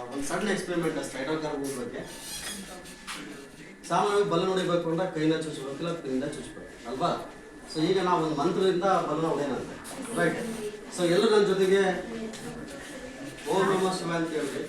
ಒಂದು ಸಣ್ಣ ಎಕ್ಸ್ಪೆರಿಮೆಂಟ್ ಸ್ಟೈಟೋಕಾರ್ಬನ್ ಬಗ್ಗೆ. ಸಾಮಾನ್ಯವಾಗಿ ಬಲ ಹೊಡಿಬೇಕು ಅಂದ್ರೆ ಕೈನ ಚುಚ್ಚಬೇಕಿಲ್ಲ ಕೈಯಿಂದ ಚುಚ್ಚಬೇಕು ಅಲ್ವಾ? ಸೊ ಈಗ ನಾವು ಒಂದು ಮಂತ್ರದಿಂದ ಬಲೂನ್ ಹೊಡೆಯನಂತೆ ರೈಟ್ ಸೊ ಎಲ್ಲರೂ ನನ್ನ ಜೊತೆಗೆ, ಓಂ ನಮ ಶಿವ ಅಂತ ಹೇಳ್ರಿ.